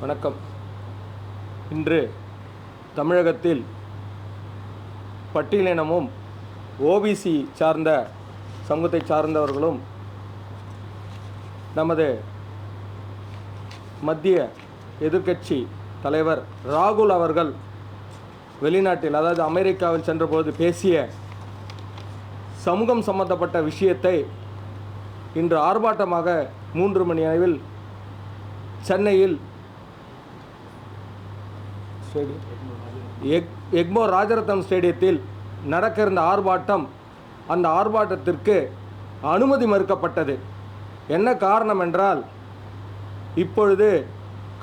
வணக்கம் இன்று தமிழகத்தில் பட்டியலினமும் ஓபிசி சார்ந்த சமூகத்தை சார்ந்தவர்களும் நமது மத்திய எதிர்கட்சி தலைவர் ராகுல் அவர்கள் வெளிநாட்டில் அதாவது அமெரிக்காவில் சென்றபோது பேசிய சமூகம் சம்பந்தப்பட்ட விஷயத்தை இன்று ஆர்ப்பாட்டமாக மூன்று மணி அளவில் சென்னையில் எக் எக்மோ ராஜரத்னம் ஸ்டேடியத்தில் நடக்க இருந்த ஆர்ப்பாட்டம் அந்த ஆர்ப்பாட்டத்திற்கு அனுமதி மறுக்கப்பட்டது என்ன காரணம் என்றால் இப்பொழுது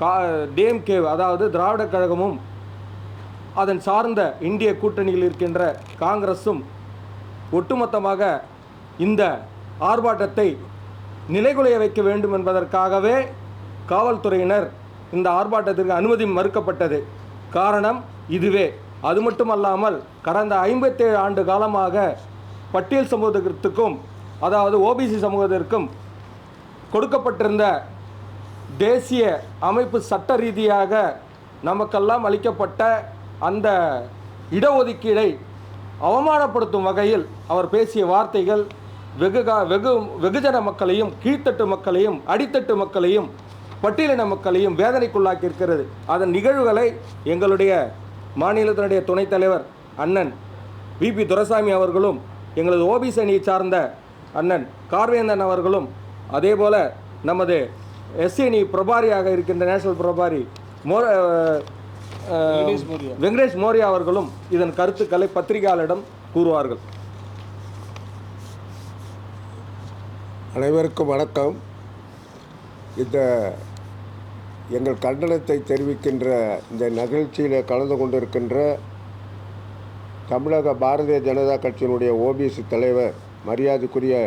கா டிஎம்கே அதாவது திராவிட கழகமும் அதன் சார்ந்த இந்திய கூட்டணியில் இருக்கின்ற காங்கிரஸும் ஒட்டுமொத்தமாக இந்த ஆர்ப்பாட்டத்தை நிலைகுலைய வைக்க வேண்டும் என்பதற்காகவே காவல்துறையினர் இந்த ஆர்ப்பாட்டத்திற்கு அனுமதி மறுக்கப்பட்டது காரணம் இதுவே அது மட்டுமல்லாமல் கடந்த ஐம்பத்தேழு ஆண்டு காலமாக பட்டியல் சமூகத்திற்கும் அதாவது ஓபிசி சமூகத்திற்கும் கொடுக்கப்பட்டிருந்த தேசிய அமைப்பு சட்ட ரீதியாக நமக்கெல்லாம் அளிக்கப்பட்ட அந்த இடஒதுக்கீடை அவமானப்படுத்தும் வகையில் அவர் பேசிய வார்த்தைகள் வெகுகா வெகு வெகுஜன மக்களையும் கீழ்த்தட்டு மக்களையும் அடித்தட்டு மக்களையும் பட்டியலின மக்களையும் வேதனைக்குள்ளாக்கி இருக்கிறது அதன் நிகழ்வுகளை எங்களுடைய மாநிலத்தினுடைய துணைத் தலைவர் அண்ணன் பி துரசாமி அவர்களும் எங்களது ஓபிசி அணியை சார்ந்த அண்ணன் கார்வேந்தன் அவர்களும் அதே போல் நமது எஸ் அணி பிரபாரியாக இருக்கின்ற நேஷனல் பிரபாரி மோர வெங்கடேஷ் மோரியா அவர்களும் இதன் கருத்துக்களை பத்திரிகையாளரிடம் கூறுவார்கள் அனைவருக்கும் வணக்கம் இந்த எங்கள் கண்டனத்தை தெரிவிக்கின்ற இந்த நிகழ்ச்சியில் கலந்து கொண்டிருக்கின்ற தமிழக பாரதிய ஜனதா கட்சியினுடைய ஓபிசி தலைவர் மரியாதைக்குரிய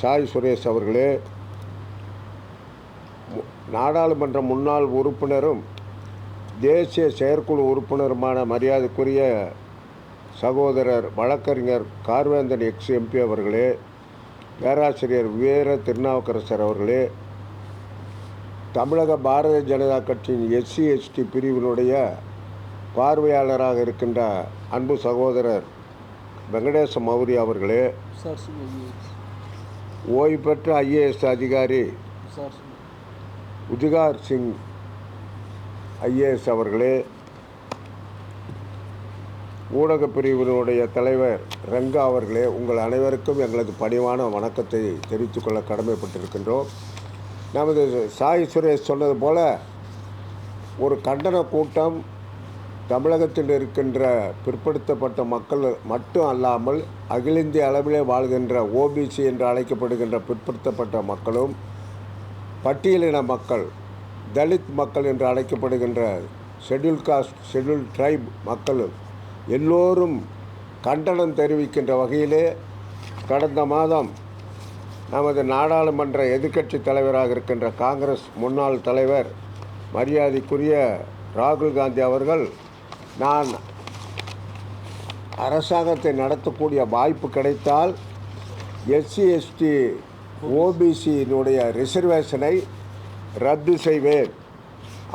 சாய் சுரேஷ் அவர்களே நாடாளுமன்ற முன்னாள் உறுப்பினரும் தேசிய செயற்குழு உறுப்பினருமான மரியாதைக்குரிய சகோதரர் வழக்கறிஞர் கார்வேந்தன் எக்ஸ் எம்பி அவர்களே பேராசிரியர் வீர திருநாவுக்கரசர் அவர்களே தமிழக பாரதிய ஜனதா கட்சியின் எஸ்சி எஸ்டி பிரிவினுடைய பார்வையாளராக இருக்கின்ற அன்பு சகோதரர் வெங்கடேச மௌரி அவர்களே ஓய்வு பெற்ற ஐஏஎஸ் அதிகாரி உஜிகார் சிங் ஐஏஎஸ் அவர்களே ஊடகப் பிரிவினுடைய தலைவர் ரங்கா அவர்களே உங்கள் அனைவருக்கும் எங்களது பணிவான வணக்கத்தை தெரிவித்துக்கொள்ள கடமைப்பட்டிருக்கின்றோம் நமது சாய் சுரேஷ் சொன்னது போல ஒரு கண்டன கூட்டம் தமிழகத்தில் இருக்கின்ற பிற்படுத்தப்பட்ட மக்கள் மட்டும் அல்லாமல் அகில இந்திய அளவிலே வாழ்கின்ற ஓபிசி என்று அழைக்கப்படுகின்ற பிற்படுத்தப்பட்ட மக்களும் பட்டியலின மக்கள் தலித் மக்கள் என்று அழைக்கப்படுகின்ற ஷெட்யூல் காஸ்ட் ஷெட்யூல் ட்ரைப் மக்களும் எல்லோரும் கண்டனம் தெரிவிக்கின்ற வகையிலே கடந்த மாதம் நமது நாடாளுமன்ற எதிர்க்கட்சி தலைவராக இருக்கின்ற காங்கிரஸ் முன்னாள் தலைவர் மரியாதைக்குரிய ராகுல் காந்தி அவர்கள் நான் அரசாங்கத்தை நடத்தக்கூடிய வாய்ப்பு கிடைத்தால் எஸ்சி எஸ்டி ஓபிசியினுடைய ரிசர்வேஷனை ரத்து செய்வேன்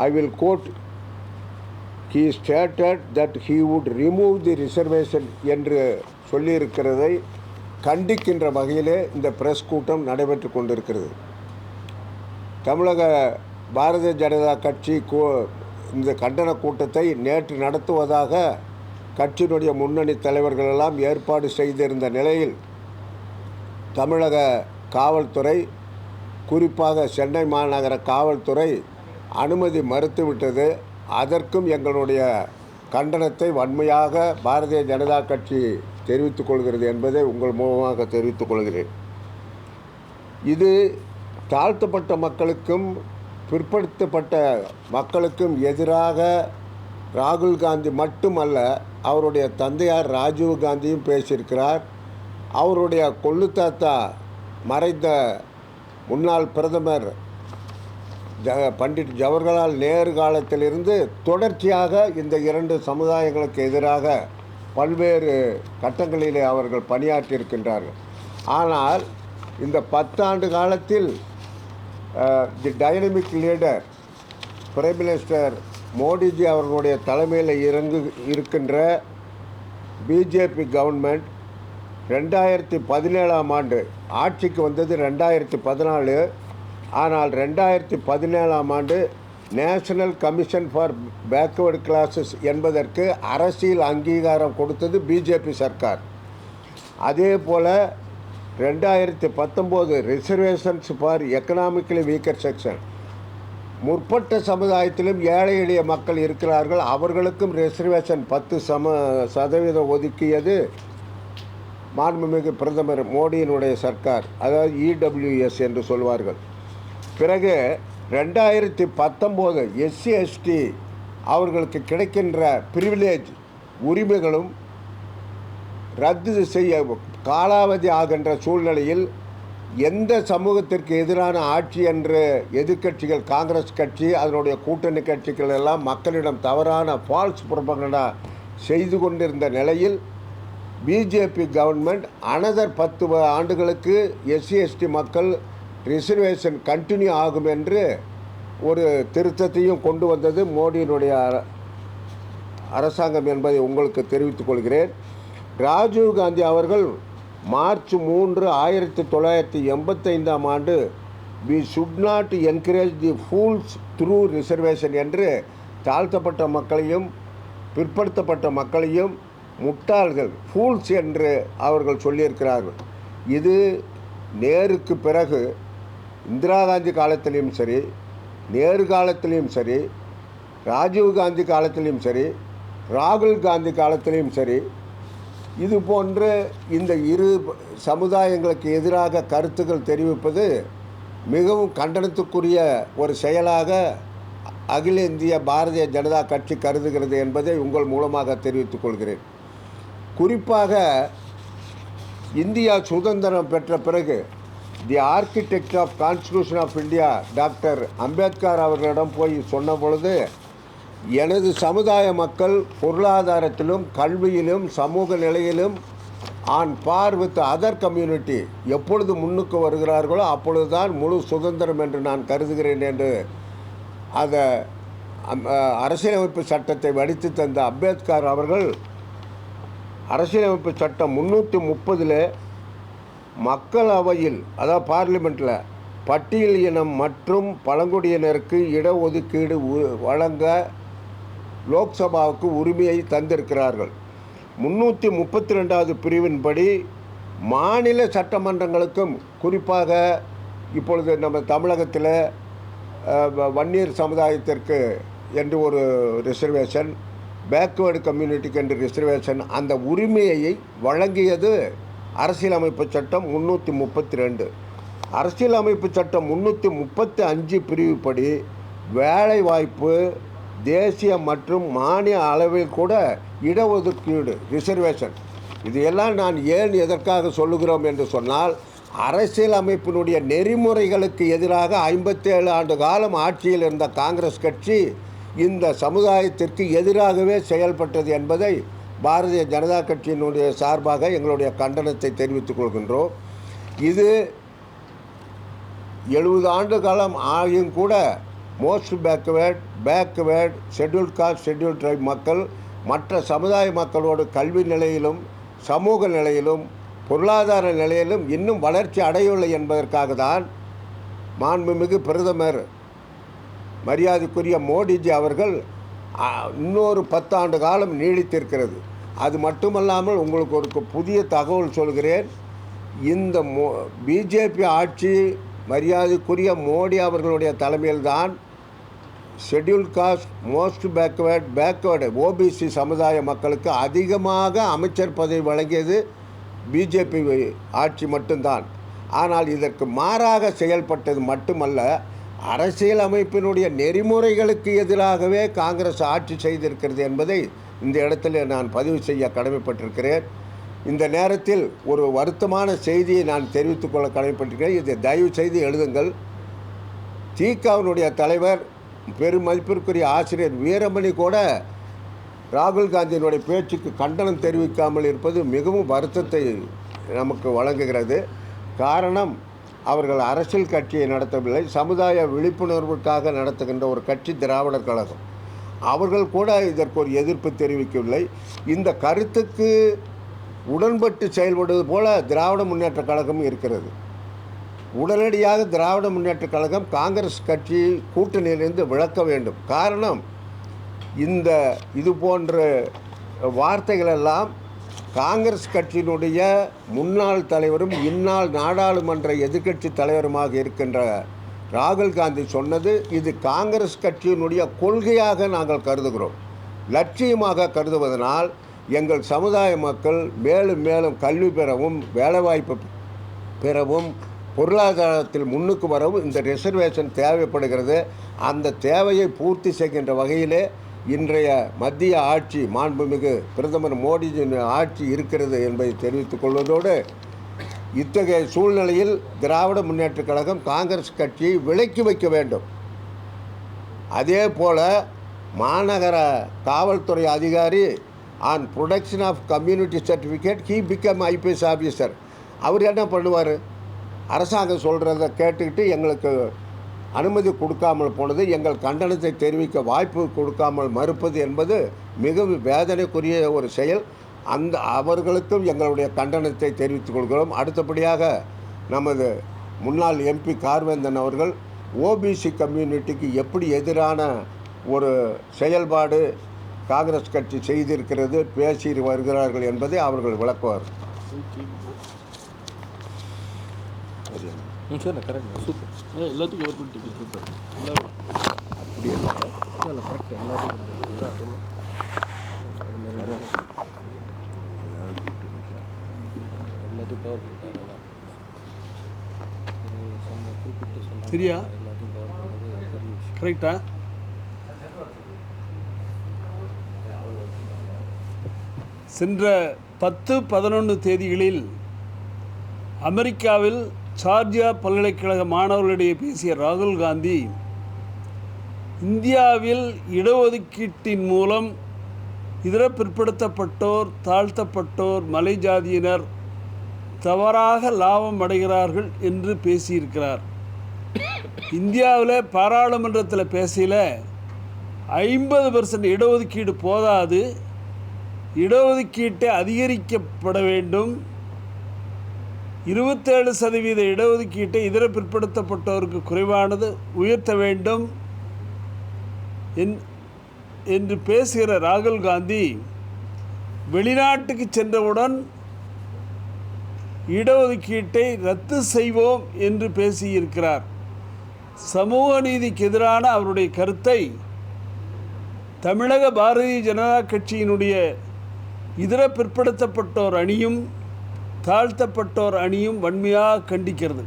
I will quote he stated that he would remove the reservation என்று சொல்லியிருக்கிறதை கண்டிக்கின்ற வகையிலே இந்த பிரஸ் கூட்டம் நடைபெற்று கொண்டிருக்கிறது தமிழக பாரதிய ஜனதா கட்சி இந்த கண்டன கூட்டத்தை நேற்று நடத்துவதாக கட்சியினுடைய முன்னணி தலைவர்களெல்லாம் ஏற்பாடு செய்திருந்த நிலையில் தமிழக காவல்துறை குறிப்பாக சென்னை மாநகர காவல்துறை அனுமதி மறுத்துவிட்டது அதற்கும் எங்களுடைய கண்டனத்தை வன்மையாக பாரதிய ஜனதா கட்சி தெரிவித்துக் கொள்கிறது என்பதை உங்கள் மூலமாக தெரிவித்துக் கொள்கிறேன் இது தாழ்த்தப்பட்ட மக்களுக்கும் பிற்படுத்தப்பட்ட மக்களுக்கும் எதிராக ராகுல் காந்தி மட்டுமல்ல அவருடைய தந்தையார் ராஜீவ் காந்தியும் பேசியிருக்கிறார் அவருடைய கொள்ளுத்தாத்தா மறைந்த முன்னாள் பிரதமர் ஜ பண்டிட் ஜவஹர்லால் நேரு காலத்திலிருந்து தொடர்ச்சியாக இந்த இரண்டு சமுதாயங்களுக்கு எதிராக பல்வேறு கட்டங்களிலே அவர்கள் பணியாற்றியிருக்கின்றார்கள் ஆனால் இந்த பத்தாண்டு காலத்தில் the dynamic leader prime minister Modiji அவர்களுடைய தலைமையில் இறங்கு இருக்கின்ற பிஜேபி கவர்மெண்ட் ரெண்டாயிரத்தி பதினேழாம் ஆண்டு ஆட்சிக்கு வந்தது ரெண்டாயிரத்தி பதினாலு ஆனால் ரெண்டாயிரத்தி பதினேழாம் ஆண்டு National Commission for Backward Classes என்பதற்கு அரசியல் அங்கீகாரம் கொடுத்தது பிஜேபி சர்க்கார் அதே போல் ரெண்டாயிரத்தி பத்தொம்போது reservations for economically weaker section முற்பட்ட சமுதாயத்திலும் ஏழை எளிய மக்கள் இருக்கிறார்கள் அவர்களுக்கும் ரிசர்வேஷன் பத்து சம சதவீதம் ஒதுக்கியது மாண்புமிகு பிரதமர் மோடியினுடைய சர்க்கார் அதாவது இடபிள்யூஎஸ் e என்று சொல்வார்கள் பிறகு ரெண்டாயிரத்தி பத்தொம்போது எஸ்சி எஸ்டி அவர்களுக்கு கிடைக்கின்ற பிரிவிலேஜ் உரிமைகளும் ரத்து செய்ய காலாவதி ஆகின்ற சூழ்நிலையில் எந்த சமூகத்திற்கு எதிரான ஆட்சி என்று எதிர்கட்சிகள் காங்கிரஸ் கட்சி அதனுடைய கூட்டணி கட்சிகள் எல்லாம் மக்களிடம் தவறான ஃபால்ஸ் புறப்பகண்டா செய்து கொண்டிருந்த நிலையில் பிஜேபி கவர்மெண்ட் அனதர் பத்து ஆண்டுகளுக்கு எஸ்சி எஸ்டி மக்கள் ரிசர்வேஷன் கண்டினியூ ஆகும் என்று ஒரு திருத்தத்தையும் கொண்டு வந்தது மோடியினுடைய அரசாங்கம் என்பதை உங்களுக்கு தெரிவித்துக் கொள்கிறேன் ராஜீவ்காந்தி அவர்கள் மார்ச் மூன்று ஆயிரத்தி தொள்ளாயிரத்தி எண்பத்தைந்தாம் ஆண்டு we should not encourage the fools through reservation என்று தாழ்த்தப்பட்ட மக்களையும் பிற்படுத்தப்பட்ட மக்களையும் முட்டாள்கள் ஃபூல்ஸ் என்று அவர்கள் சொல்லியிருக்கிறார்கள் இது நேருக்கு பிறகு இந்திரா காந்தி காலத்திலையும் சரி நேரு காலத்திலையும் சரி ராஜீவ் காந்தி காலத்திலையும் சரி ராகுல் காந்தி காலத்திலையும் சரி இது போன்று இந்த இரு சமுதாயங்களுக்கு எதிராக கருத்துக்கள் தெரிவிப்பது மிகவும் கண்டனத்துக்குரிய ஒரு செயலாக அகில இந்திய பாரதிய ஜனதா கட்சி கருதுகிறது என்பதை உங்கள் மூலமாக தெரிவித்துக் கொள்கிறேன் குறிப்பாக இந்தியா சுதந்திரம் பெற்ற பிறகு the architect of constitution of India doctor Ambedkar அவர்களிடம் போய் சொன்ன பொழுது எனது சமுதாய மக்கள் பொருளாதாரத்திலும் கல்வியிலும் சமூக நிலையிலும் on par with other community எப்பொழுது முன்னுக்கு வருகிறார்களோ அப்பொழுது தான் முழு சுதந்திரம் என்று நான் கருதுகிறேன் என்று அதை அரசியலமைப்பு சட்டத்தை வடித்து தந்த அம்பேத்கர் அவர்கள் அரசியலமைப்பு சட்டம் முன்னூற்றி முப்பதில் மக்களவையில் அதாவது பார்லிமெண்ட்டில் பட்டியல் இனம் மற்றும் பழங்குடியினருக்கு இடஒதுக்கீடு வழங்க லோக்சபாவுக்கு உரிமையை தந்திருக்கிறார்கள் முன்னூற்றி முப்பத்தி ரெண்டாவது பிரிவின்படி மாநில சட்டமன்றங்களுக்கும் குறிப்பாக இப்பொழுது நம்ம தமிழகத்தில் வன்னியர் சமுதாயத்திற்கு என்று ஒரு ரிசர்வேஷன் பேக்வேர்டு கம்யூனிட்டிக்கு என்று ரிசர்வேஷன் அந்த உரிமையை வழங்கியது அரசியலமைப்பு சட்டம் முந்நூற்றி முப்பத்தி ரெண்டு அரசியலமைப்பு சட்டம் முந்நூற்றி முப்பத்தி அஞ்சு பிரிவுப்படி வேலைவாய்ப்பு தேசிய மற்றும் மானிய அளவில் கூட இடஒதுக்கீடு ரிசர்வேஷன் இதையெல்லாம் நான் ஏன் எதற்காக சொல்லுகிறோம் என்று சொன்னால் அரசியலமைப்பினுடைய நெறிமுறைகளுக்கு எதிராக ஐம்பத்தி ஏழு ஆண்டு காலம் ஆட்சியில் இருந்த காங்கிரஸ் கட்சி இந்த சமுதாயத்திற்கு எதிராகவே செயல்பட்டது என்பதை பாரதிய ஜனதா கட்சியினுடைய சார்பாக எங்களுடைய கண்டனத்தை தெரிவித்துக் கொள்கின்றோம் இது எழுபது ஆண்டு காலம் ஆகியும் கூட most backward backward scheduled caste scheduled tribe மக்கள் மற்ற சமுதாய மக்களோடு கல்வி நிலையிலும் சமூக நிலையிலும் பொருளாதார நிலையிலும் இன்னும் வளர்ச்சி அடையவில்லை என்பதற்காக தான் மாண்புமிகு பிரதமர் மரியாதைக்குரிய மோடிஜி அவர்கள் இன்னொரு பத்தாண்டு காலம் நீடித்திருக்கிறது அது மட்டுமல்லாமல் உங்களுக்கு ஒரு புதிய தகவல் சொல்கிறேன் இந்த மோ பிஜேபி ஆட்சி மரியாதைக்குரிய மோடி அவர்களுடைய தலைமையில்தான் schedule caste most backward backward OBC சமுதாய மக்களுக்கு அதிகமாக அமைச்சர் பதவி வழங்கியது பிஜேபி ஆட்சி மட்டும்தான் ஆனால் இதற்கு மாறாக செயல்பட்டது மட்டுமல்ல அரசியல் அமைப்பினுடைய நெறிமுறைகளுக்கு எதிராகவே காங்கிரஸ் ஆட்சி செய்திருக்கிறது என்பதை இந்த இடத்தில் நான் பதிவு செய்ய கடமைப்பட்டிருக்கிறேன் இந்த நேரத்தில் ஒரு வருத்தமான செய்தியை நான் தெரிவித்துக்கொள்ள கடமைப்பட்டிருக்கிறேன் இதை தயவு செய்து எழுதுங்கள் தீகாவினுடைய தலைவர் பெருமதிப்பிற்குரிய ஆசிரியர் வீரமணி கூட ராகுல் காந்தியினுடைய பேச்சுக்கு கண்டனம் தெரிவிக்காமல் இருப்பது மிகவும் வருத்தத்தை நமக்கு வழங்குகிறது காரணம் அவர்கள் அரசியல் கட்சியை நடத்தவில்லை சமுதாய விழிப்புணர்வுக்காக நடத்துகின்ற ஒரு கட்சி திராவிடர் கழகம் அவர்கள் கூட இதற்கு ஒரு எதிர்ப்பு தெரிவிக்கவில்லை இந்த கருத்துக்கு உடன்பட்டு செயல்படுவது போல திராவிட முன்னேற்ற கழகம் இருக்கிறது உடனடியாக திராவிட முன்னேற்ற கழகம் காங்கிரஸ் கட்சி கூட்டணியிலிருந்து விளக்க வேண்டும் காரணம் இந்த இது போன்ற வார்த்தைகளெல்லாம் காங்கிரஸ் கட்சியினுடைய முன்னாள் தலைவரும் இந்நாள் நாடாளுமன்ற எதிர்க்கட்சி தலைவருமாக இருக்கின்ற ராகுல் காந்தி சொன்னது இது காங்கிரஸ் கட்சியினுடைய கொள்கையாக நாங்கள் கருதுகிறோம் லட்சியமாக கருதுவதனால் எங்கள் சமுதாய மக்கள் மேலும் மேலும் கல்வி பெறவும் வேலைவாய்ப்பு பெறவும் பொருளாதாரத்தில் முன்னுக்கு வரவும் இந்த ரிசர்வேஷன் தேவைப்படுகிறது அந்த தேவையை பூர்த்தி செய்கின்ற வகையிலே இன்றைய மத்திய ஆட்சி மாண்புமிகு பிரதமர் மோடியின் ஆட்சி இருக்கிறது என்பதை தெரிவித்துக் கொள்வதோடு இத்தகைய சூழ்நிலையில் திராவிட முன்னேற்றக் கழகம் காங்கிரஸ் கட்சியை விலக்கி வைக்க வேண்டும் அதே போல் மாநகர காவல்துறை அதிகாரி on production of community certificate he become IPS officer அவர் என்ன பண்ணுவார் அரசாங்கம் சொல்கிறத கேட்டுக்கிட்டு எங்களுக்கு அனுமதி கொடுக்காமல் போனது எங்கள் கண்டனத்தை தெரிவிக்க வாய்ப்பு கொடுக்காமல் மறுப்பது என்பது மிகவும் வேதனைக்குரிய ஒரு செயல் அந்த அவர்களுக்கும் எங்களுடைய கண்டனத்தை தெரிவித்துக் கொள்கிறோம் அடுத்தபடியாக நமது முன்னாள் எம்பி கார்வேந்தன் அவர்கள் ஓபிசி கம்யூனிட்டிக்கு எப்படி எதிரான ஒரு செயல்பாடு காங்கிரஸ் கட்சி செய்திருக்கிறது பேசி வருகிறார்கள் என்பதை அவர்கள் விளக்குவார் சூப்பர் எல்லாத்துக்கும் அப்படியே கரெக்ட் எல்லாத்துக்கும் சரியா கரெக்டா சென்ற பத்து பதினொன்று தேதிகளில் அமெரிக்காவில் சார்ஜியா பல்கலைக்கழக மாணவர்களிடையே பேசிய ராகுல் காந்தி இந்தியாவில் இடஒதுக்கீட்டின் மூலம் இதர பிற்படுத்தப்பட்டோர் தாழ்த்தப்பட்டோர் மலை ஜாதியினர் தவறாக லாபம் அடைகிறார்கள் என்று பேசியிருக்கிறார் இந்தியாவில் பாராளுமன்றத்தில் பேசியில் ஐம்பது பர்சன்ட் இடஒதுக்கீடு போதாது இடஒதுக்கீட்டை அதிகரிக்கப்பட வேண்டும் இருபத்தேழு சதவீத இடஒதுக்கீட்டை இதர பிற்படுத்தப்பட்டோருக்கு குறைவானது உயர்த்த வேண்டும் என்று பேசுகிற ராகுல் காந்தி வெளிநாட்டுக்கு சென்றவுடன் இடஒதுக்கீட்டை ரத்து செய்வோம் என்று பேசியிருக்கிறார் சமூக நீதிக்கு எதிரான அவருடைய கருத்தை தமிழக பாரதிய ஜனதா கட்சியினுடைய இதர பிற்படுத்தப்பட்டோர் அணியும் தாழ்த்தப்பட்டோர் அணியும் வன்மையாக கண்டிக்கிறது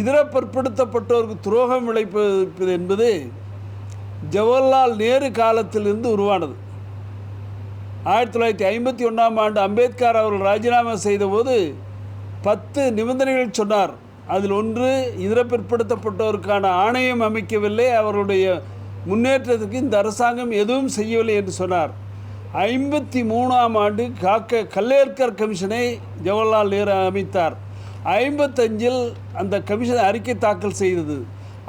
இதர பிற்படுத்தப்பட்டோருக்கு துரோகம் விளைப்பது என்பது ஜவஹர்லால் நேரு காலத்திலிருந்து உருவானது ஆயிரத்தி தொள்ளாயிரத்தி ஐம்பத்தி ஒன்றாம் ஆண்டு அம்பேத்கர் அவர்கள் ராஜினாமா செய்தபோது பத்து நிபந்தனைகள் சொன்னார் அதில் ஒன்று இதர பிற்படுத்தப்பட்டோருக்கான ஆணையம் அமைக்கவில்லை அவர்களுடைய முன்னேற்றத்துக்கு இந்த அரசாங்கம் எதுவும் செய்யவில்லை என்று சொன்னார் ஐம்பத்தி மூணாம் ஆண்டு காக்க கல்லேற்கர் கமிஷனை ஜவஹர்லால் நேரு அமைத்தார் ஐம்பத்தஞ்சில் அந்த கமிஷன் அறிக்கை தாக்கல் செய்தது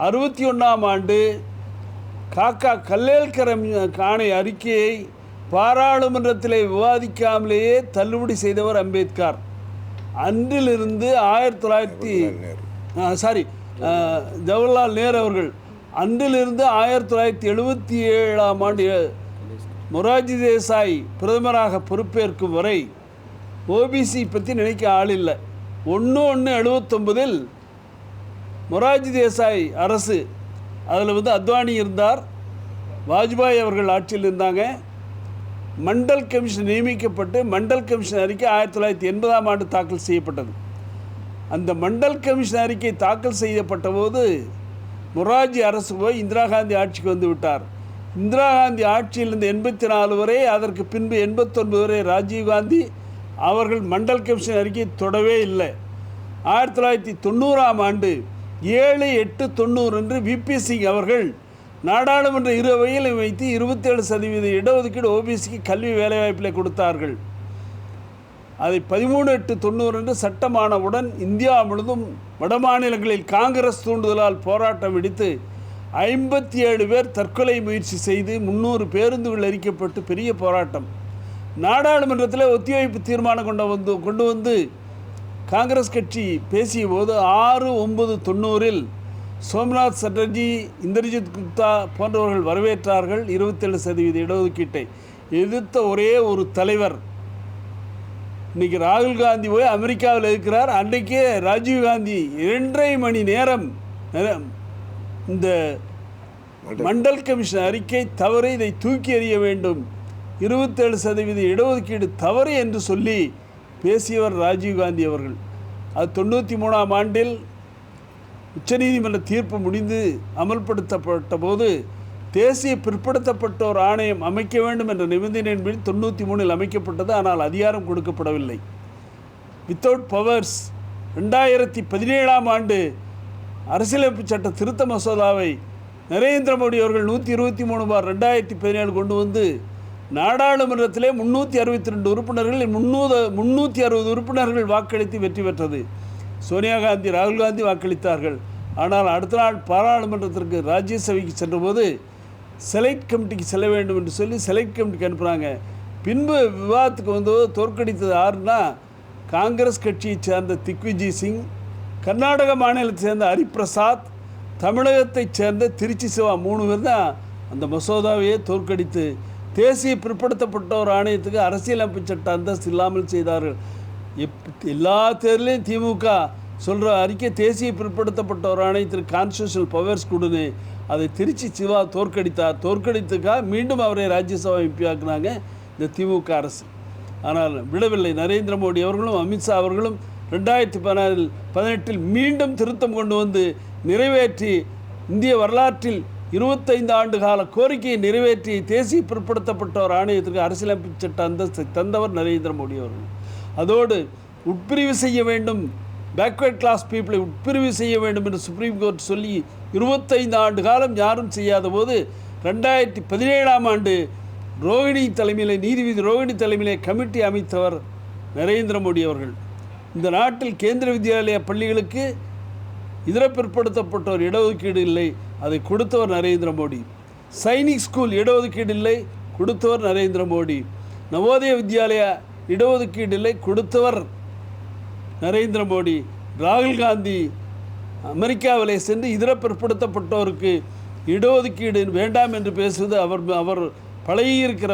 அறுபத்தி ஒன்றாம் ஆண்டு காக்கா கல்லேல்கர் காணை அறிக்கையை பாராளுமன்றத்தில் விவாதிக்காமலேயே தள்ளுபடி செய்தவர் அம்பேத்கர் அன்றிலிருந்து ஆயிரத்தி தொள்ளாயிரத்தி சாரி ஜவஹர்லால் நேரு அவர்கள் அன்றிலிருந்து ஆயிரத்தி தொள்ளாயிரத்தி எழுபத்தி ஏழாம் ஆண்டு மொராஜி தேசாய் பிரதமராக பொறுப்பேற்கும் வரை ஓபிசி பற்றி நினைக்க ஆள் இல்லை ஒன்று ஒன்று எழுபத்தொம்பதில் மொராஜி தேசாய் அரசு அதில் வந்து அத்வானி இருந்தார் வாஜ்பாய் அவர்கள் ஆட்சியில் இருந்தாங்க மண்டல் கமிஷன் நியமிக்கப்பட்டு மண்டல் கமிஷன் அறிக்கை ஆயிரத்தி தொள்ளாயிரத்தி எண்பதாம் ஆண்டு தாக்கல் செய்யப்பட்டது அந்த மண்டல் கமிஷன் அறிக்கை தாக்கல் செய்யப்பட்ட போது மொராஜி அரசு போய் இந்திரா காந்தி ஆட்சிக்கு வந்து விட்டார் இந்திரா காந்தி ஆட்சியிலிருந்து எண்பத்தி நாலு வரை அதற்கு பின்பு எண்பத்தொன்பது வரை ராஜீவ்காந்தி அவர்கள் மண்டல் கமிஷன் அறிக்கை தொடவே இல்லை ஆயிரத்தி தொள்ளாயிரத்தி தொண்ணூறாம் ஆண்டு ஏழு எட்டு தொண்ணூறு என்று விபி சிங் அவர்கள் நாடாளுமன்ற இரு அவையில் வைத்து இருபத்தேழு சதவீத இடஒதுக்கீடு ஓபிசிக்கு கல்வி வேலைவாய்ப்பில் கொடுத்தார்கள் அதை பதிமூணு எட்டு தொண்ணூறு என்று சட்டமானவுடன் இந்தியா முழுதும் வடமாநிலங்களில் காங்கிரஸ் தூண்டுதலால் போராட்டம் வெடித்து ஐம்பத்தி ஏழு பேர் தற்கொலை முயற்சி செய்து முந்நூறு பேருந்துகள் எரிக்கப்பட்டு பெரிய போராட்டம் நாடாளுமன்றத்தில் ஒத்திவைப்பு தீர்மானம் கொண்டு வந்து கொண்டு வந்து காங்கிரஸ் கட்சி பேசிய போது ஆறு ஒன்பது தொண்ணூறில் சோம்நாத் சட்டர்ஜி இந்திரஜித் குப்தா போன்றவர்கள் வரவேற்றார்கள் இருபத்தேழு சதவீத இடஒதுக்கீட்டை எதிர்த்த ஒரே ஒரு தலைவர் இன்றைக்கி ராகுல் காந்தி போய் அமெரிக்காவில் இருக்கிறார் அன்றைக்கே ராஜீவ்காந்தி இரண்டரை மணி நேரம் இந்த மண்டல் கமிஷன் அறிக்கை தவறு இதை தூக்கி எறிய வேண்டும் இருபத்தேழு சதவீத இடஒதுக்கீடு தவறு என்று சொல்லி பேசியவர் ராஜீவ்காந்தி அவர்கள் அது தொண்ணூற்றி மூணாம் ஆண்டில் உச்சநீதிமன்ற தீர்ப்பு முடிந்து அமல்படுத்தப்பட்ட போது தேசிய பிற்படுத்தப்பட்டோர் ஆணையம் அமைக்க வேண்டும் என்ற நிபந்தனையின்படி தொண்ணூற்றி மூணில் அமைக்கப்பட்டது ஆனால் அதிகாரம் கொடுக்கப்படவில்லை வித்தவுட் பவர்ஸ் ரெண்டாயிரத்தி பதினேழாம் ஆண்டு அரசியலமைப்பு சட்ட திருத்த மசோதாவை நரேந்திர மோடி அவர்கள் நூற்றி இருபத்தி மூணு பார் ரெண்டாயிரத்தி பதினேழு கொண்டு வந்து நாடாளுமன்றத்திலே முந்நூற்றி அறுபத்தி ரெண்டு உறுப்பினர்கள் முந்நூறு முந்நூற்றி அறுபது உறுப்பினர்கள் வாக்களித்து வெற்றி பெற்றது சோனியா காந்தி ராகுல் காந்தி வாக்களித்தார்கள் ஆனால் அடுத்த நாள் பாராளுமன்றத்திற்கு ராஜ்யசபைக்கு சென்றபோது செலக்ட் கமிட்டிக்கு செல்ல வேண்டும் என்று சொல்லி செலக்ட் கமிட்டிக்கு அனுப்புகிறாங்க பின்பு விவாதத்துக்கு வந்தபோது தோற்கடித்தது யாருன்னா காங்கிரஸ் கட்சியை சேர்ந்த திக்விஜய் சிங் கர்நாடக மாநிலத்தை சேர்ந்த ஹரிபிரசாத் தமிழகத்தைச் சேர்ந்த திருச்சி சிவா மூணு பேர் தான் அந்த மசோதாவையே தோற்கடித்து தேசிய பிற்படுத்தப்பட்டோர் ஆணையத்துக்கு அரசியலமைப்பு சட்ட அந்தஸ்து இல்லாமல் செய்தார்கள் எப் எல்லா தேர்தலையும் திமுக சொல்கிற அறிக்கை தேசிய பிற்படுத்தப்பட்டோர் ஆணையத்திற்கு கான்ஸ்டியூஷனல் பவர்ஸ் கொடுன்னு அதை திருச்சி சிவா தோற்கடித்தார் தோற்கடித்துக்கா மீண்டும் அவரை ராஜ்யசபா எம்பி ஆக்குனாங்க இந்த திமுக அரசு ஆனால் விடவில்லை நரேந்திர மோடி அவர்களும் அமித்ஷா அவர்களும் ரெண்டாயிரத்தி பதினாறில் பதினெட்டில் மீண்டும் திருத்தம் கொண்டு வந்து நிறைவேற்றி இந்திய வரலாற்றில் இருபத்தைந்து ஆண்டு கால கோரிக்கையை நிறைவேற்றி தேசிய ஒரு ஆணையத்திற்கு அரசியலமைப்பு சட்ட அந்தஸ்தை தந்தவர் நரேந்திர மோடி அவர்கள் அதோடு உட்பிரிவு செய்ய வேண்டும் பேக்வேர்ட் கிளாஸ் பீப்புளை உட்பிரிவு செய்ய வேண்டும் என்று சுப்ரீம் கோர்ட் சொல்லி இருபத்தைந்து ஆண்டு காலம் யாரும் செய்யாத போது ரெண்டாயிரத்தி பதினேழாம் ஆண்டு ரோஹிணி தலைமையிலே நீதிபதி ரோஹிணி தலைமையிலே கமிட்டி அமைத்தவர் நரேந்திர மோடி அவர்கள் இந்த நாட்டில் கேந்திர வித்யாலய பள்ளிகளுக்கு இதர பிற்படுத்தப்பட்டோர் இடஒதுக்கீடு இல்லை அதை கொடுத்தவர் நரேந்திர மோடி சைனிக் ஸ்கூல் இடஒதுக்கீடு இல்லை கொடுத்தவர் நரேந்திர மோடி நவோதய வித்யாலயா இடஒதுக்கீடு இல்லை கொடுத்தவர் நரேந்திர மோடி ராகுல் காந்தி அமெரிக்காவிலே சென்று இதர பிற்படுத்தப்பட்டோருக்கு இடஒதுக்கீடு வேண்டாம் என்று பேசுவது அவர் அவர் பழகியிருக்கிற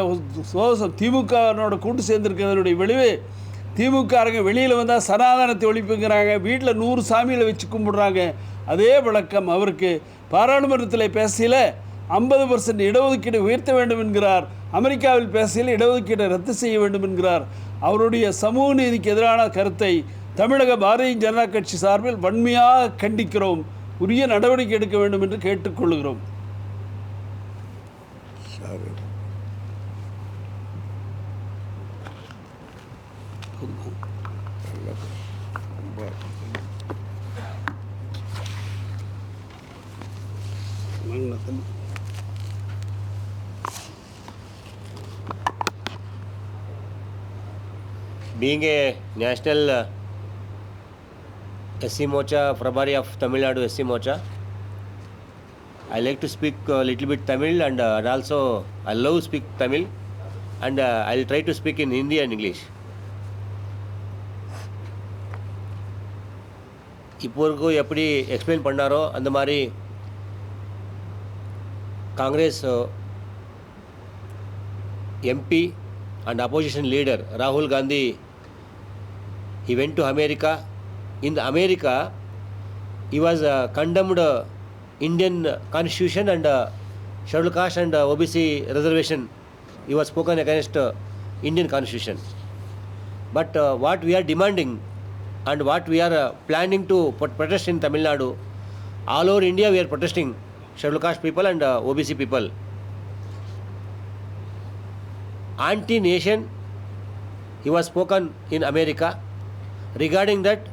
சோசம் திமுகவினோட கூட்டு சேர்ந்திருக்கிறதனுடைய விளைவே திமுகங்க வெளியில் வந்தால் சனாதனத்தை ஒழிப்புங்கிறாங்க வீட்டில் நூறு சாமியில் வச்சு கும்பிடுறாங்க அதே வழக்கம் அவருக்கு பாராளுமன்றத்தில் பேசியில் ஐம்பது பர்சன்ட் இடஒதுக்கீடு உயர்த்த வேண்டும் என்கிறார் அமெரிக்காவில் பேசியில் இடஒதுக்கீட்டை ரத்து செய்ய வேண்டும் என்கிறார் அவருடைய சமூக நீதிக்கு எதிரான கருத்தை தமிழக பாரதிய ஜனதா கட்சி சார்பில் வன்மையாக கண்டிக்கிறோம் உரிய நடவடிக்கை எடுக்க வேண்டும் என்று கேட்டுக்கொள்கிறோம் Being a national uh, SC Mocha, Prabhari of Tamil Nadu SC Mocha, I like to speak a little bit Tamil and, uh, and also I love speak Tamil and uh, I'll try to speak in Hindi and English. இப்போ வரைக்கும் எப்படி explain பண்ணாரோ அந்த மாதிரி Congress MP and opposition leader Rahul Gandhi, he went to america in america he was uh, condemned uh, indian constitution and uh, scheduled caste and uh, obc reservation he was spoken against indian constitution but what we are demanding and what we are planning to protest in tamil nadu all over india we are protesting scheduled caste people and uh, OBC people. anti-nation he was spoken in america regarding that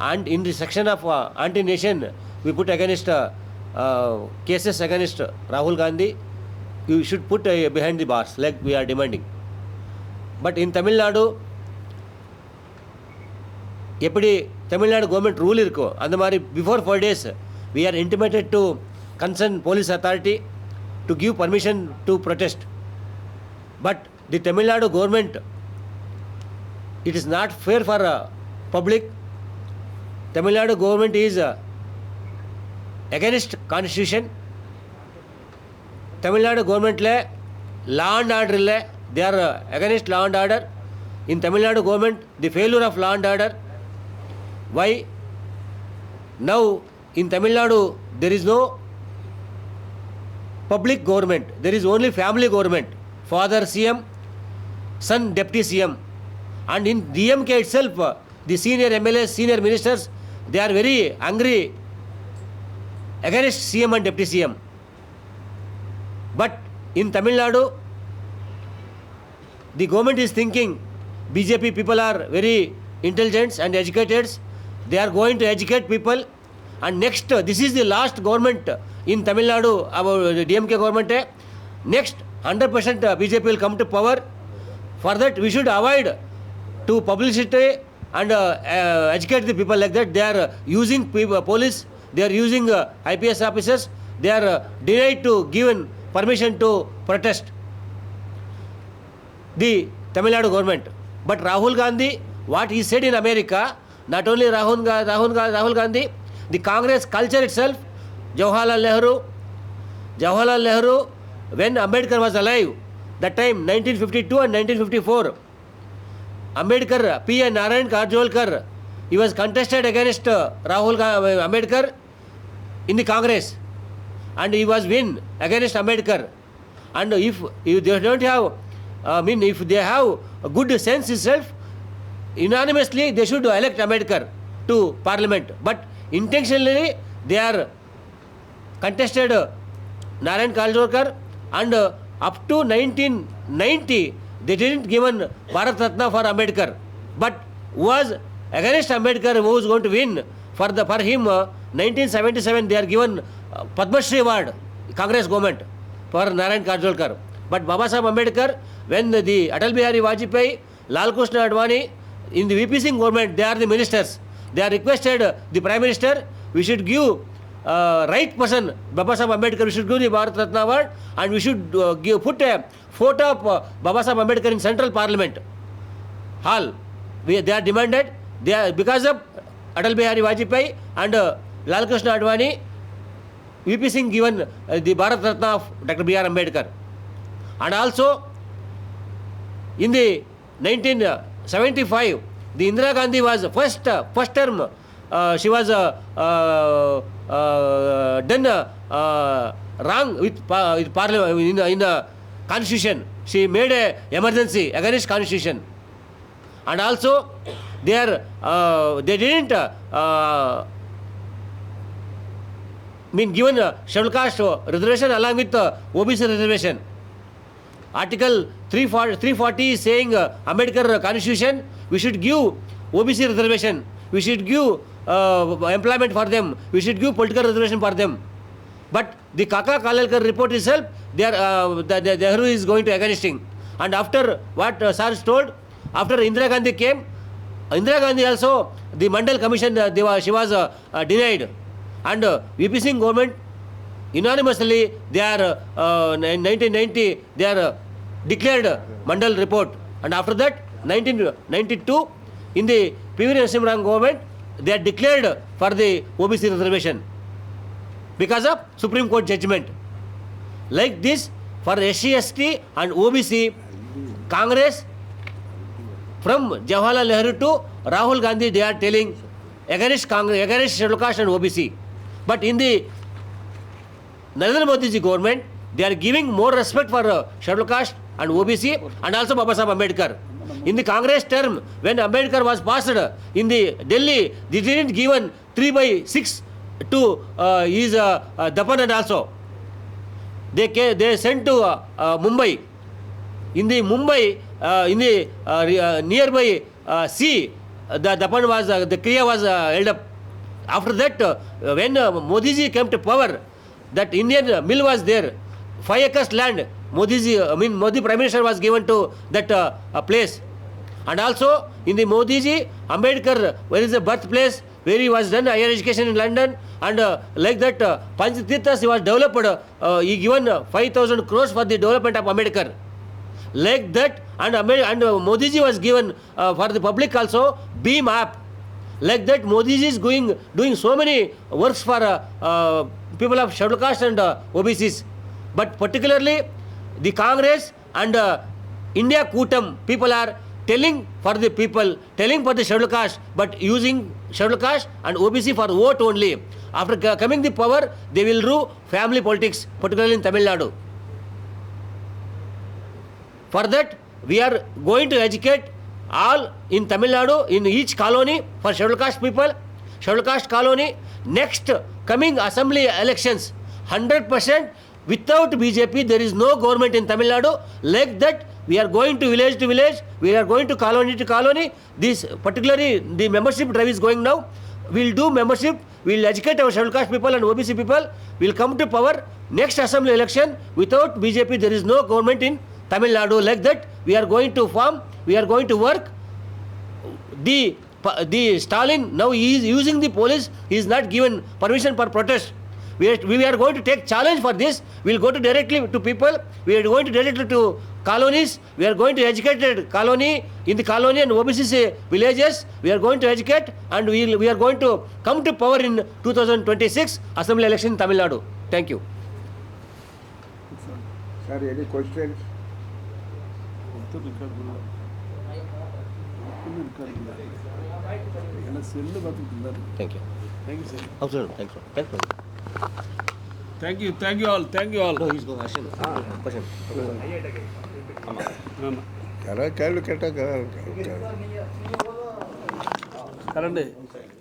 and in the section of uh, anti-nation we put against uh, uh, cases against rahul gandhi you should put uh, behind the bars like we are demanding but in tamil nadu எப்படி Tamil Nadu government rule இருக்கோ அந்த மாதிரி before four days we are intimated to concerned police authority to give permission to protest. But the Tamil Nadu government, it is not fair for uh, public. Tamil Nadu government is uh, against constitution. Tamil Nadu government law and order le, they are uh, against law and order. In Tamil Nadu government, the failure of law and order. Why? Now in Tamil Nadu there is no public government. There is only family government. Father CM, son deputy CM. And in DMK itself, uh, the senior MLAs, senior ministers, they are very angry against CM and deputy CM. But in Tamil Nadu, the government is thinking BJP people are very intelligent and educated. They are going to educate people And next, this is the last government in Tamil Nadu, about the DMK government. Next, 100% BJP will come to power. For that, we should avoid to publicity and uh, uh, educate the people like that. They are using people, police, they are using uh, IPS officers, they are uh, denied to given permission to protest the Tamil Nadu government. But Rahul Gandhi, what he said in America, not only Rahul, Rahul, Rahul Gandhi, The Congress culture itself, Jawaharlal Nehru, Jawaharlal Nehru, when Ambedkar was alive, that time 1952 and 1954, Ambedkar, P. N. Narayan Karjolkar, he was contested against Rahul Ambedkar in the Congress and he was win against Ambedkar. And if, if they don't have, I mean, if they have good sense itself, unanimously they should elect Ambedkar to parliament. But intentionally they are contested Narayan Kaljorkar and up to 1990 they didn't given Bharat Ratna for Ambedkar but was against Ambedkar who was going to win for the for him 1977 uh, they are given uh, Padma Shri award Congress government for Narayan Kajolkar but Baba Saheb Ambedkar when the Atal Bihari Vajpayee Lal Krishna Advani in the VP Singh government they are the ministers they are requested the Prime Minister, we should give uh, right person, Baba Sahib Ambedkar, we should give the Bharat Ratna Award and we should uh, give, put a photo of uh, Baba Ambedkar in Central Parliament Hall. We, they are demanded. They are because of Atal Bihari Vajpayee and uh, Lal Krishna Advani, VP Singh given uh, the Bharat Ratna of Dr. B.R. Ambedkar. And also in the 1975, the Indira Gandhi was uh, first term. Uh, she was uh, done wrong with parliament in the constitution. She made an emergency against constitution, and also they didn't given scheduled caste reservation along with OBC reservation. Article 340 is saying Ambedkar Constitution we should give OBC reservation, we should give employment for them, we should give political reservation for them. But the Kaka Kalalkar report itself, they are, the, is going to againsting And after what uh, Sir told, after Indira Gandhi came, Indira Gandhi also, the Mandal Commission, she was denied. And uh, Singh government, unanimously, they are, in 1990, they are declared Mandal report. And after that, 1992, in the PV Narasimha Rao government, they had declared for the OBC reservation because of Supreme Court judgment. Like this, for SC, ST and OBC, Congress, from Jawaharlal Nehru to Rahul Gandhi, they are telling against Congress, against Scheduled Caste and OBC. But in the Narendra Modi ji government, they are giving more respect for Scheduled Caste and OBC and also Baba Saheb Ambedkar. In the Congress term, when Ambedkar was passed in the Delhi, they didn't given 3 by 6 to uh, his uh, uh, Dapanan also. They, came, they sent to uh, uh, Mumbai. In the Mumbai, uh, in the uh, uh, nearby uh, sea, uh, the Dapan was, uh, the Kriya was uh, held up. After that, uh, when uh, Modiji came to power, that Indian mill was there, five acres land, Modiji, uh, I mean, Modi Prime Minister was given to that uh, uh, place. And also in the Modiji, Ambedkar, where is the birthplace, where he was done higher education in London, and uh, like that, uh, he was developed, uh, uh he given uh, 5,000 crores for the development of Ambedkar. Like that, and, and uh, Modiji was given uh, for the public also, Beam map. Like that, Modiji is going, doing so many works for uh, uh, people of scheduled and uh, OBCs. But particularly, the Congress and uh, India Kutam people are telling for the people, telling for the scheduled caste, but using scheduled caste and OBC for vote only. After coming the power, they will rule family politics, particularly in Tamil Nadu. For that, we are going to educate all in Tamil Nadu, in each colony for scheduled caste people, scheduled caste colony. Next, coming assembly elections, 100% without BJP, there is no government in Tamil Nadu. Like that, we are going to village to village, we are going to colony to colony. This particularly the membership drive is going now. We'll do membership, we'll educate our Scheduled Caste people and OBC people, we'll come to power. Next assembly election, without BJP, there is no government in Tamil Nadu. Like that, we are going to farm, we are going to work. The the Stalin now he is using the police, he is not given permission for protest. We are, we are going to take challenge for this. We'll go to directly to people. We are going to directly to colonies. We are going to educate colony in the colony and OBCC villages. We are going to educate and we will we are going to come to power in 2026 assembly election in Tamil Nadu. Thank you. Sir, any questions? Thank you. Thank you, sir. Absolutely. Thank you. Thank you. Thank you thank you all thank you all current current